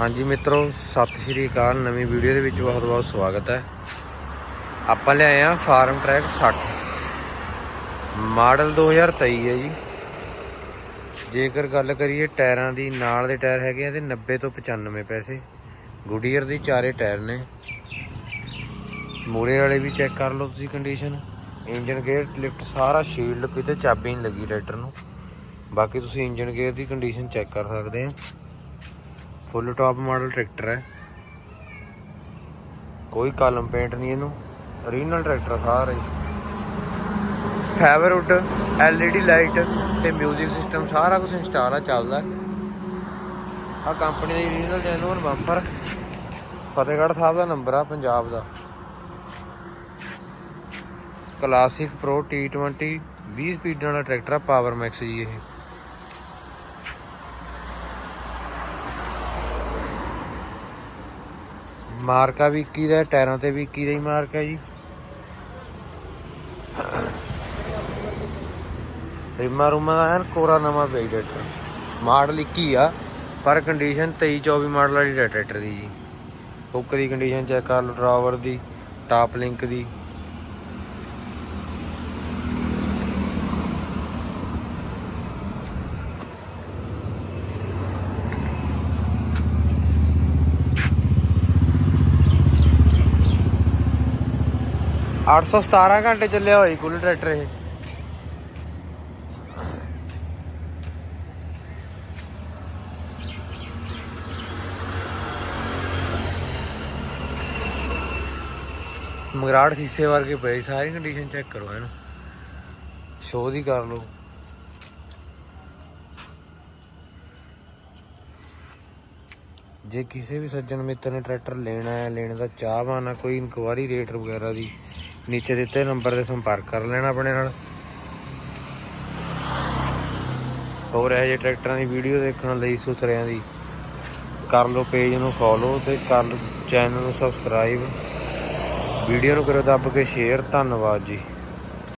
ਹਾਂਜੀ ਮਿੱਤਰੋ, ਸਤਿ ਸ਼੍ਰੀ ਅਕਾਲ। ਨਵੀਂ ਵੀਡੀਓ ਦੇ ਵਿੱਚ ਬਹੁਤ ਬਹੁਤ ਸਵਾਗਤ ਹੈ। ਆਪਾਂ ਲਿਆਏ ਆ ਫਾਰਮ ਟਰੈਕ 60 ਮਾਡਲ 2023 ਹੈ ਜੀ। ਜੇਕਰ ਗੱਲ ਕਰੀਏ ਟਾਇਰਾਂ ਦੀ, ਨਾਲ ਦੇ ਟਾਇਰ ਹੈਗੇ ਆ ਤੇ 90 ਤੋਂ 95 ਪੈਸੇ। ਗੁਡੀਅਰ ਦੀ ਚਾਰੇ ਟਾਇਰ ਨੇ। ਮੂਰੇ ਵਾਲੇ ਵੀ ਚੈੱਕ ਕਰ ਲਓ ਤੁਸੀਂ ਕੰਡੀਸ਼ਨ ਇੰਜਨ ਗੇਅਰ, ਲਿਫਟ ਸਾਰਾ ਸ਼ੀਲਡ ਕਿਤੇ ਚਾਬੀ ਨਹੀਂ ਲੱਗੀ ਟਰੈਕਟਰ ਨੂੰ। ਬਾਕੀ ਤੁਸੀਂ ਇੰਜਨ ਗੇਅਰ ਦੀ ਕੰਡੀਸ਼ਨ ਚੈੱਕ ਕਰ ਸਕਦੇ ਆ। ਫੁੱਲ ਟਾਪ ਮਾਡਲ ਟਰੈਕਟਰ ਹੈ। ਕੋਈ ਕਲਮ ਪੇਂਟ ਨਹੀਂ ਇਹਨੂੰ। ਓਰੀਜਨਲ ਟਰੈਕਟਰ ਆ ਸਾਰਾ। ਹੀ ਫਾਈਬਰਵੁੱਡ ਐਲਈਡੀ ਲਾਈਟ ਤੇ 뮤직 ਸਿਸਟਮ ਸਾਰਾ ਕੁਝ ਇੰਸਟਾਲ ਆ, ਚੱਲਦਾ। ਆ ਕੰਪਨੀ ਦਾ original genuine bumper Fatehgarh Sahib ਦਾ ਨੰਬਰ ਆ, ਪੰਜਾਬ ਦਾ। ਕਲਾਸਿਕ ਪ੍ਰੋ T20 20 ਸਪੀਡ ਵਾਲਾ ਟਰੈਕਟਰ ਆ ਪਾਵਰ ਮੈਕਸ ਜੀ ਇਹ। ਮਾਰਕਾ ਵੀ 21 ਦਾ, ਟਾਇਰਾਂ ਤੇ ਵੀ 21 ਦਾ ਹੀ ਮਾਰਕਾ ਜੀ। ਰਿਮਾ ਰੁਮਾ ਦਾ ਹੈ ਕੋਰਾ ਨਵਾਂ ਪਿਆ ਜੀ ਟਰੈਕਟਰ। ਮਾਡਲ 21 ਆ, ਪਰ ਕੰਡੀਸ਼ਨ 23 24 ਮਾਡਲ ਵਾਲੀ ਹੈ ਟਰੈਕਟਰ ਦੀ ਜੀ। ਹੁੱਕ ਦੀ ਕੰਡੀਸ਼ਨ ਚੈੱਕ ਕਰ ਲਓ ਡਰਾਵਰ ਦੀ ਟਾਪ ਲਿੰਕ ਦੀ। ਅੱਠ ਸੌ ਸਤਾਰਾਂ ਘੰਟੇ ਚੱਲਿਆ ਹੋਇਆ ਕੁੱਲ ਟਰੈਕਟਰ ਇਹ। ਮਗਰਾੜ ਸੀਸੇ ਵਰਗੇ ਪਏ ਸਾਰੀ ਕੰਡੀਸ਼ਨ ਚੈੱਕ ਕਰੋ ਇਹਨੂੰ। ਸ਼ੋਅ ਦੀ ਕਰ ਲਓ। ਜੇ ਕਿਸੇ ਵੀ ਸੱਜਣ ਮਿੱਤਰ ਨੇ ਟਰੈਕਟਰ ਲੈਣਾ ਹੈ, ਲੈਣ ਦਾ ਚਾਹਵਾਨ ਆ ਕੋਈ ਇਨਕੁਆਰੀ ਰੇਟ ਵਗੈਰਾ ਦੀ ਨੀਚੇ ਦਿੱਤੇ, ਨੰਬਰ ਤੇ ਸੰਪਰਕ ਕਰ ਲੈਣਾ ਆਪਣੇ ਨਾਲ। ਹੋਰ ਇਹ ਜਿਹੇ ਟਰੈਕਟਰਾਂ ਦੀ ਵੀਡੀਓ ਦੇਖਣ ਲਈ ਸੁਥਰਿਆਂ ਦੀ। ਕਰ ਲਓ ਪੇਜ ਨੂੰ ਫੋਲੋ ਤੇ ਕਰ ਲਓ ਚੈਨਲ ਨੂੰ ਸਬਸਕ੍ਰਾਈਬ ਵੀਡੀਓ ਨੂੰ ਕਰੋ ਦੱਬ ਕੇ ਸ਼ੇਅਰ ਧੰਨਵਾਦ ਜੀ।